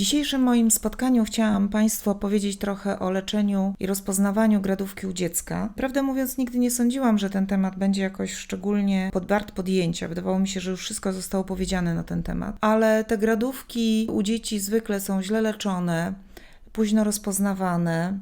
dzisiejszym moim spotkaniu chciałam Państwu opowiedzieć trochę o leczeniu i rozpoznawaniu gradówki u dziecka. Prawdę mówiąc, nigdy nie sądziłam, że ten temat będzie jakoś szczególnie pod wart podjęcia. Wydawało mi się, że już wszystko zostało powiedziane na ten temat. Ale te gradówki u dzieci zwykle są źle leczone, późno rozpoznawane,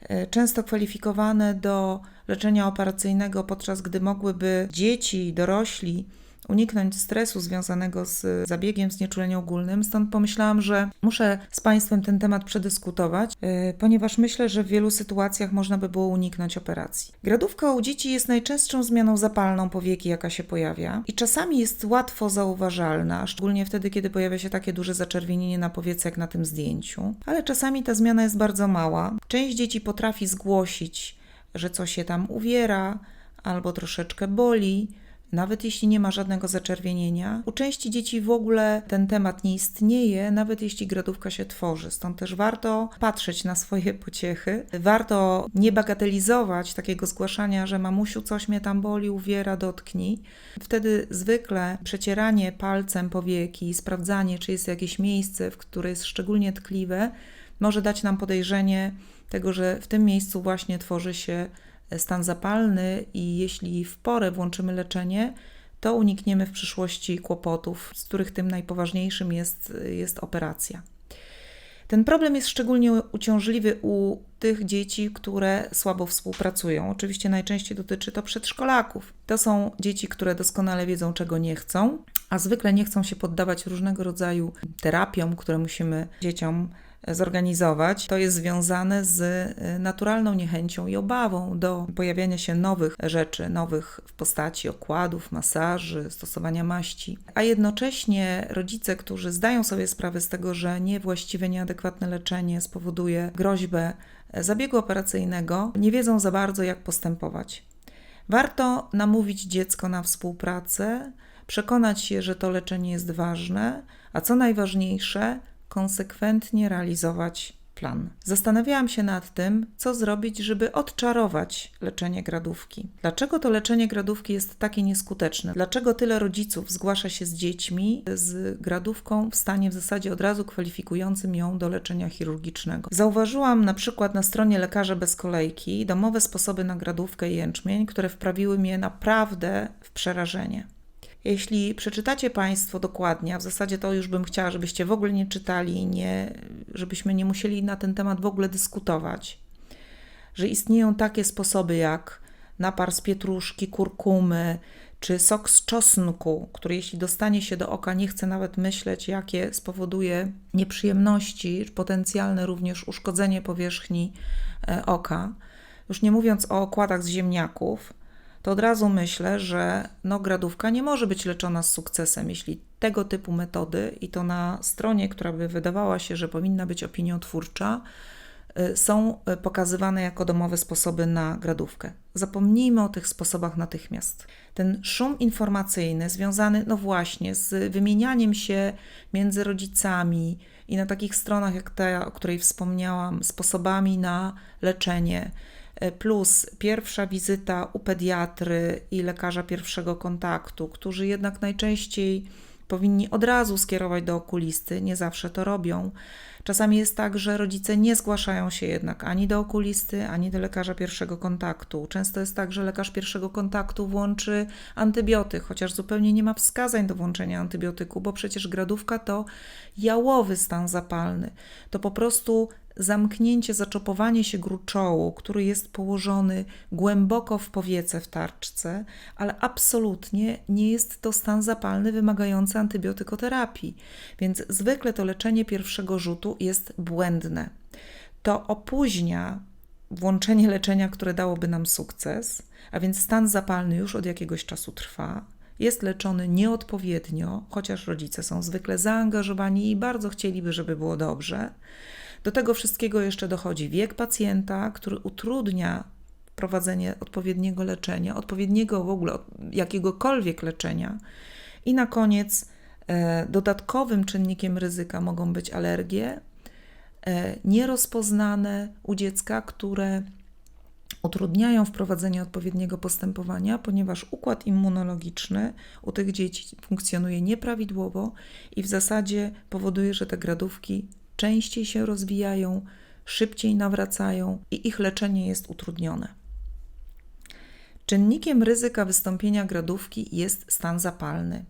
e, często kwalifikowane do leczenia operacyjnego, podczas gdy mogłyby dzieci, dorośli uniknąć stresu związanego z zabiegiem znieczulenia ogólnym. Stąd pomyślałam, że muszę z Państwem ten temat przedyskutować, yy, ponieważ myślę, że w wielu sytuacjach można by było uniknąć operacji. Gradówka u dzieci jest najczęstszą zmianą zapalną powieki, jaka się pojawia i czasami jest łatwo zauważalna, szczególnie wtedy, kiedy pojawia się takie duże zaczerwienienie na powiece, jak na tym zdjęciu. Ale czasami ta zmiana jest bardzo mała. Część dzieci potrafi zgłosić, że coś się tam uwiera albo troszeczkę boli, nawet jeśli nie ma żadnego zaczerwienienia. U części dzieci w ogóle ten temat nie istnieje, nawet jeśli gradówka się tworzy. Stąd też warto patrzeć na swoje pociechy. Warto nie bagatelizować takiego zgłaszania, że mamusiu coś mnie tam boli, uwiera, dotknij. Wtedy zwykle przecieranie palcem powieki, sprawdzanie, czy jest jakieś miejsce, w które jest szczególnie tkliwe, może dać nam podejrzenie tego, że w tym miejscu właśnie tworzy się stan zapalny i jeśli w porę włączymy leczenie, to unikniemy w przyszłości kłopotów, z których tym najpoważniejszym jest, jest operacja. Ten problem jest szczególnie uciążliwy u tych dzieci, które słabo współpracują. Oczywiście najczęściej dotyczy to przedszkolaków. To są dzieci, które doskonale wiedzą, czego nie chcą, a zwykle nie chcą się poddawać różnego rodzaju terapiom, które musimy dzieciom zorganizować, to jest związane z y, naturalną niechęcią i obawą do pojawiania się nowych rzeczy, nowych w postaci okładów, masaży, stosowania maści. A jednocześnie rodzice, którzy zdają sobie sprawę z tego, że niewłaściwe, nieadekwatne leczenie spowoduje groźbę e, zabiegu operacyjnego, nie wiedzą za bardzo, jak postępować. Warto namówić dziecko na współpracę, przekonać się, że to leczenie jest ważne, a co najważniejsze, konsekwentnie realizować plan. Zastanawiałam się nad tym, co zrobić, żeby odczarować leczenie gradówki. Dlaczego to leczenie gradówki jest takie nieskuteczne? Dlaczego tyle rodziców zgłasza się z dziećmi z gradówką w stanie w zasadzie od razu kwalifikującym ją do leczenia chirurgicznego? Zauważyłam na przykład na stronie Lekarza Bez Kolejki domowe sposoby na gradówkę i jęczmień, które wprawiły mnie naprawdę w przerażenie. Jeśli przeczytacie Państwo dokładnie, a w zasadzie to już bym chciała, żebyście w ogóle nie czytali, nie, żebyśmy nie musieli na ten temat w ogóle dyskutować, że istnieją takie sposoby jak napar z pietruszki, kurkumy, czy sok z czosnku, który jeśli dostanie się do oka, nie chcę nawet myśleć, jakie spowoduje nieprzyjemności, potencjalne również uszkodzenie powierzchni e, oka. Już nie mówiąc o okładach z ziemniaków, to od razu myślę, że no, gradówka nie może być leczona z sukcesem, jeśli tego typu metody, i to na stronie, która by wydawała się, że powinna być opiniotwórcza, y, są y, pokazywane jako domowe sposoby na gradówkę. Zapomnijmy o tych sposobach natychmiast. Ten szum informacyjny związany, no właśnie, z wymienianiem się między rodzicami i na takich stronach jak ta, o której wspomniałam, sposobami na leczenie, plus pierwsza wizyta u pediatry i lekarza pierwszego kontaktu, którzy jednak najczęściej powinni od razu skierować do okulisty, nie zawsze to robią. Czasami jest tak, że rodzice nie zgłaszają się jednak ani do okulisty, ani do lekarza pierwszego kontaktu. Często jest tak, że lekarz pierwszego kontaktu włączy antybiotyk, chociaż zupełnie nie ma wskazań do włączenia antybiotyku, bo przecież gradówka to jałowy stan zapalny. To po prostu zamknięcie, zaczopowanie się gruczołu, który jest położony głęboko w powiece w tarczce, ale absolutnie nie jest to stan zapalny wymagający antybiotykoterapii. Więc zwykle to leczenie pierwszego rzutu jest błędne. To opóźnia włączenie leczenia, które dałoby nam sukces, a więc stan zapalny już od jakiegoś czasu trwa. Jest leczony nieodpowiednio, chociaż rodzice są zwykle zaangażowani i bardzo chcieliby, żeby było dobrze do tego wszystkiego jeszcze dochodzi wiek pacjenta, który utrudnia prowadzenie odpowiedniego leczenia, odpowiedniego w ogóle jakiegokolwiek leczenia. I na koniec e, dodatkowym czynnikiem ryzyka mogą być alergie e, nierozpoznane u dziecka, które utrudniają wprowadzenie odpowiedniego postępowania, ponieważ układ immunologiczny u tych dzieci funkcjonuje nieprawidłowo i w zasadzie powoduje, że te gradówki częściej się rozwijają, szybciej nawracają i ich leczenie jest utrudnione. Czynnikiem ryzyka wystąpienia gradówki jest stan zapalny.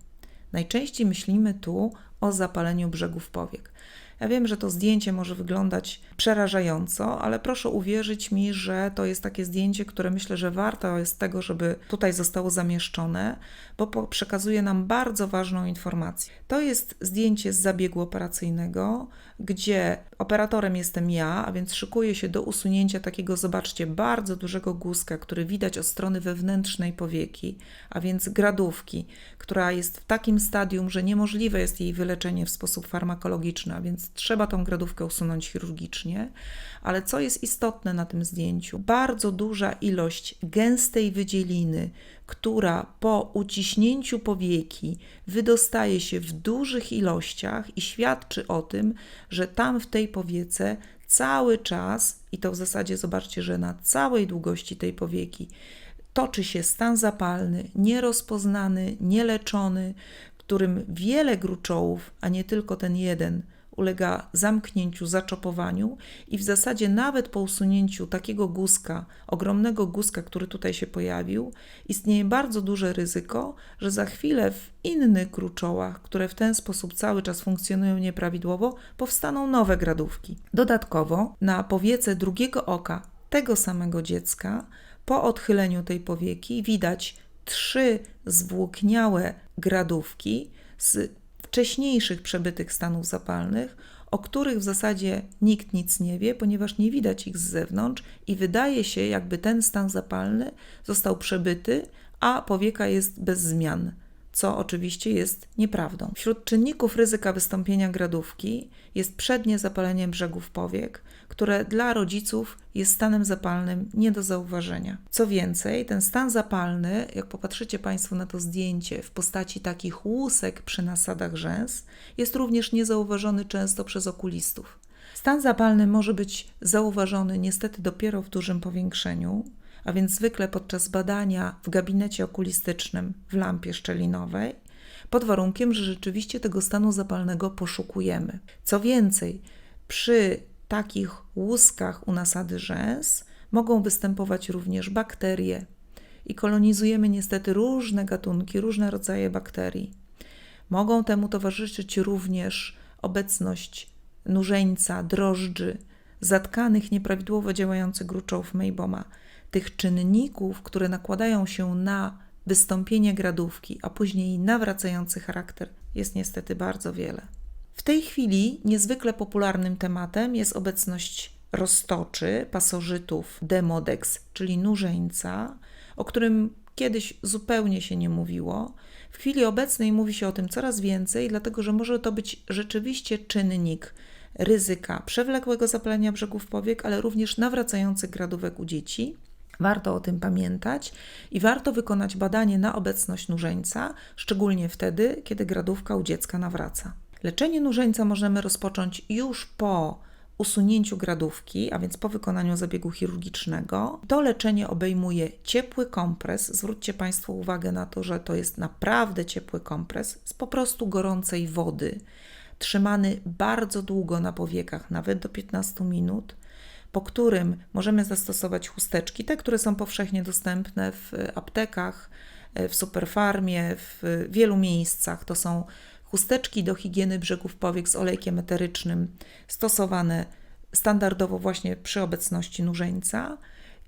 Najczęściej myślimy tu o zapaleniu brzegów powiek. Ja wiem, że to zdjęcie może wyglądać przerażająco, ale proszę uwierzyć mi, że to jest takie zdjęcie, które myślę, że warto jest tego, żeby tutaj zostało zamieszczone, bo przekazuje nam bardzo ważną informację. To jest zdjęcie z zabiegu operacyjnego, gdzie operatorem jestem ja, a więc szykuję się do usunięcia takiego, zobaczcie, bardzo dużego guzka, który widać od strony wewnętrznej powieki, a więc gradówki, która jest w takim stadium, że niemożliwe jest jej wyleczenie w sposób farmakologiczny, a więc trzeba tą gradówkę usunąć chirurgicznie. Ale co jest istotne na tym zdjęciu? Bardzo duża ilość gęstej wydzieliny, która po uciśnięciu powieki wydostaje się w dużych ilościach i świadczy o tym, że tam w tej powiece cały czas, i to w zasadzie zobaczcie, że na całej długości tej powieki, toczy się stan zapalny, nierozpoznany, nieleczony, którym wiele gruczołów, a nie tylko ten jeden, ulega zamknięciu, zaczopowaniu i w zasadzie nawet po usunięciu takiego guzka, ogromnego guzka, który tutaj się pojawił, istnieje bardzo duże ryzyko, że za chwilę w innych gruczołach, które w ten sposób cały czas funkcjonują nieprawidłowo, powstaną nowe gradówki. Dodatkowo na powiece drugiego oka tego samego dziecka po odchyleniu tej powieki widać trzy zwłókniałe gradówki z wcześniejszych przebytych stanów zapalnych, o których w zasadzie nikt nic nie wie, ponieważ nie widać ich z zewnątrz i wydaje się, jakby ten stan zapalny został przebyty, a powieka jest bez zmian co oczywiście jest nieprawdą. Wśród czynników ryzyka wystąpienia gradówki jest przednie zapalenie brzegów powiek, które dla rodziców jest stanem zapalnym nie do zauważenia. Co więcej, ten stan zapalny, jak popatrzycie Państwo na to zdjęcie w postaci takich łusek przy nasadach rzęs, jest również niezauważony często przez okulistów. Stan zapalny może być zauważony niestety dopiero w dużym powiększeniu, a więc zwykle podczas badania w gabinecie okulistycznym w lampie szczelinowej, pod warunkiem, że rzeczywiście tego stanu zapalnego poszukujemy. Co więcej, przy takich łuskach u nasady rzęs mogą występować również bakterie i kolonizujemy niestety różne gatunki, różne rodzaje bakterii. Mogą temu towarzyszyć również obecność nużeńca, drożdży, zatkanych, nieprawidłowo działających gruczołów Mayboma, tych czynników, które nakładają się na wystąpienie gradówki, a później nawracający charakter, jest niestety bardzo wiele. W tej chwili niezwykle popularnym tematem jest obecność roztoczy, pasożytów demodex, czyli nużeńca, o którym kiedyś zupełnie się nie mówiło. W chwili obecnej mówi się o tym coraz więcej, dlatego że może to być rzeczywiście czynnik ryzyka przewlekłego zapalenia brzegów powiek, ale również nawracających gradówek u dzieci. Warto o tym pamiętać i warto wykonać badanie na obecność nużeńca, szczególnie wtedy, kiedy gradówka u dziecka nawraca. Leczenie nużeńca możemy rozpocząć już po usunięciu gradówki, a więc po wykonaniu zabiegu chirurgicznego. To leczenie obejmuje ciepły kompres. Zwróćcie Państwo uwagę na to, że to jest naprawdę ciepły kompres z po prostu gorącej wody, trzymany bardzo długo na powiekach, nawet do 15 minut po którym możemy zastosować chusteczki, te, które są powszechnie dostępne w aptekach, w superfarmie, w wielu miejscach. To są chusteczki do higieny brzegów powiek z olejkiem eterycznym, stosowane standardowo właśnie przy obecności nużeńca.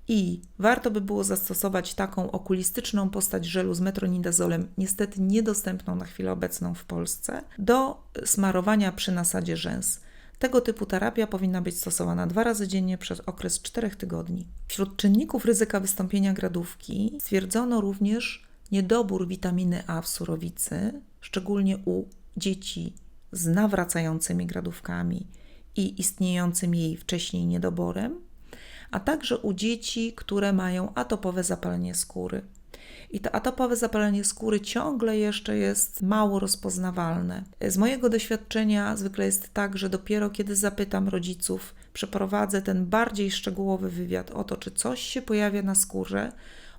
I warto by było zastosować taką okulistyczną postać żelu z metronidazolem, niestety niedostępną na chwilę obecną w Polsce, do smarowania przy nasadzie rzęs. Tego typu terapia powinna być stosowana dwa razy dziennie przez okres 4 tygodni. Wśród czynników ryzyka wystąpienia gradówki stwierdzono również niedobór witaminy A w surowicy, szczególnie u dzieci z nawracającymi gradówkami i istniejącym jej wcześniej niedoborem, a także u dzieci, które mają atopowe zapalenie skóry. I to atopowe zapalenie skóry ciągle jeszcze jest mało rozpoznawalne. Z mojego doświadczenia zwykle jest tak, że dopiero kiedy zapytam rodziców, przeprowadzę ten bardziej szczegółowy wywiad o to, czy coś się pojawia na skórze,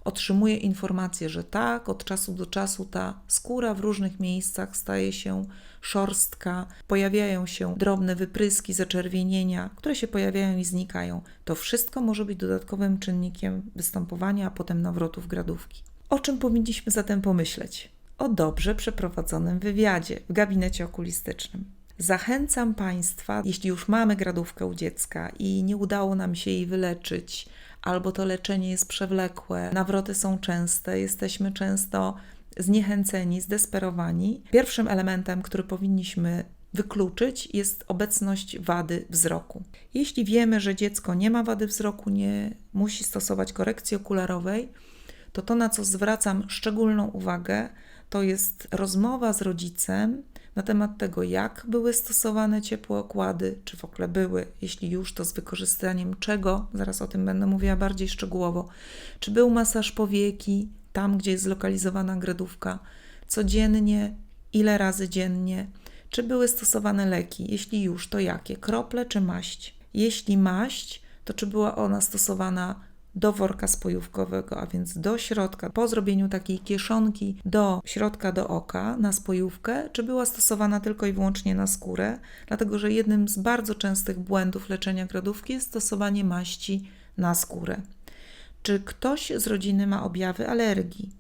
otrzymuje informację, że tak, od czasu do czasu ta skóra w różnych miejscach staje się szorstka, pojawiają się drobne wypryski, zaczerwienienia, które się pojawiają i znikają. To wszystko może być dodatkowym czynnikiem występowania, a potem nawrotów gradówki. O czym powinniśmy zatem pomyśleć? O dobrze przeprowadzonym wywiadzie w gabinecie okulistycznym. Zachęcam Państwa, jeśli już mamy gradówkę u dziecka i nie udało nam się jej wyleczyć, albo to leczenie jest przewlekłe, nawroty są częste, jesteśmy często zniechęceni, zdesperowani. Pierwszym elementem, który powinniśmy wykluczyć, jest obecność wady wzroku. Jeśli wiemy, że dziecko nie ma wady wzroku, nie musi stosować korekcji okularowej, to to, na co zwracam szczególną uwagę, to jest rozmowa z rodzicem na temat tego, jak były stosowane ciepłe okłady, czy w ogóle były, jeśli już, to z wykorzystaniem czego, zaraz o tym będę mówiła bardziej szczegółowo, czy był masaż powieki, tam gdzie jest zlokalizowana gradówka, codziennie, ile razy dziennie, czy były stosowane leki, jeśli już, to jakie, krople czy maść. Jeśli maść, to czy była ona stosowana do worka spojówkowego, a więc do środka, po zrobieniu takiej kieszonki do środka do oka na spojówkę, czy była stosowana tylko i wyłącznie na skórę, dlatego że jednym z bardzo częstych błędów leczenia gradówki jest stosowanie maści na skórę. Czy ktoś z rodziny ma objawy alergii?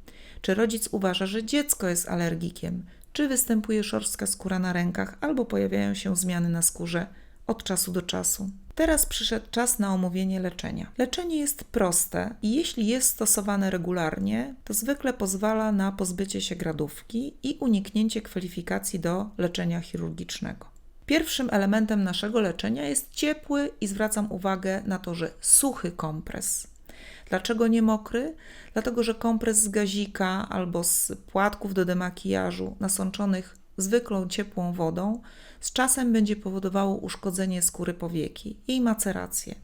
Czy rodzic uważa, że dziecko jest alergikiem? Czy występuje szorstka skóra na rękach albo pojawiają się zmiany na skórze od czasu do czasu? Teraz przyszedł czas na omówienie leczenia. Leczenie jest proste i jeśli jest stosowane regularnie, to zwykle pozwala na pozbycie się gradówki i uniknięcie kwalifikacji do leczenia chirurgicznego. Pierwszym elementem naszego leczenia jest ciepły i zwracam uwagę na to, że suchy kompres. Dlaczego nie mokry? Dlatego, że kompres z gazika albo z płatków do demakijażu nasączonych zwykłą ciepłą wodą z czasem będzie powodowało uszkodzenie skóry powieki, jej macerację.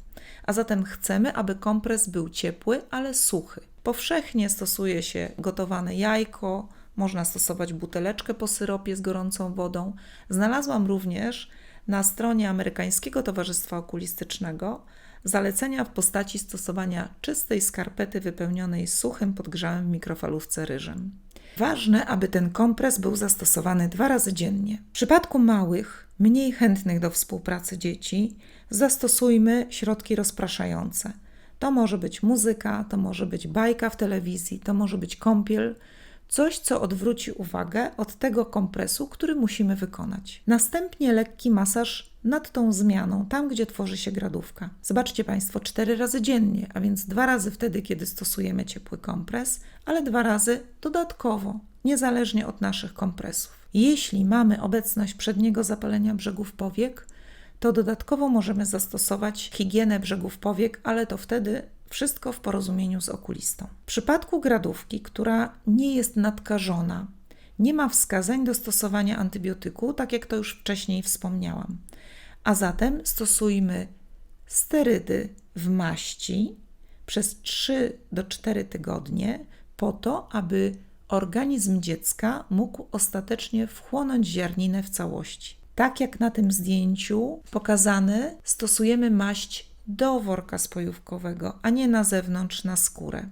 A zatem chcemy, aby kompres był ciepły, ale suchy. Powszechnie stosuje się gotowane jajko, można stosować buteleczkę po syropie z gorącą wodą. Znalazłam również na stronie Amerykańskiego Towarzystwa Okulistycznego zalecenia w postaci stosowania czystej skarpety wypełnionej suchym podgrzałym w mikrofalówce ryżem. Ważne, aby ten kompres był zastosowany dwa razy dziennie. W przypadku małych, mniej chętnych do współpracy dzieci, zastosujmy środki rozpraszające. To może być muzyka, to może być bajka w telewizji, to może być kąpiel, coś, co odwróci uwagę od tego kompresu, który musimy wykonać. Następnie lekki masaż nad tą zmianą, tam gdzie tworzy się gradówka. Zobaczcie Państwo, cztery razy dziennie, a więc dwa razy wtedy, kiedy stosujemy ciepły kompres, ale dwa razy dodatkowo, niezależnie od naszych kompresów. Jeśli mamy obecność przedniego zapalenia brzegów powiek, to dodatkowo możemy zastosować higienę brzegów powiek, ale to wtedy wszystko w porozumieniu z okulistą. W przypadku gradówki, która nie jest nadkażona, nie ma wskazań do stosowania antybiotyku, tak jak to już wcześniej wspomniałam. A zatem stosujmy sterydy w maści przez 3 do 4 tygodnie po to, aby organizm dziecka mógł ostatecznie wchłonąć ziarninę w całości. Tak jak na tym zdjęciu pokazane, stosujemy maść do worka spojówkowego, a nie na zewnątrz na skórę.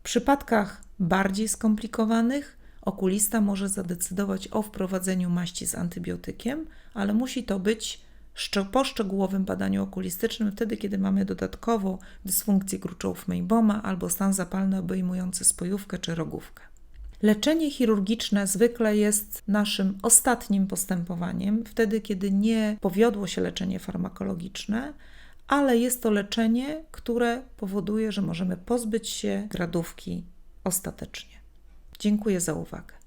W przypadkach bardziej skomplikowanych okulista może zadecydować o wprowadzeniu maści z antybiotykiem, ale musi to być po szczegółowym badaniu okulistycznym, wtedy kiedy mamy dodatkowo dysfunkcję gruczołów Meyboma albo stan zapalny obejmujący spojówkę czy rogówkę. Leczenie chirurgiczne zwykle jest naszym ostatnim postępowaniem, wtedy kiedy nie powiodło się leczenie farmakologiczne, ale jest to leczenie, które powoduje, że możemy pozbyć się gradówki ostatecznie. Dziękuję za uwagę.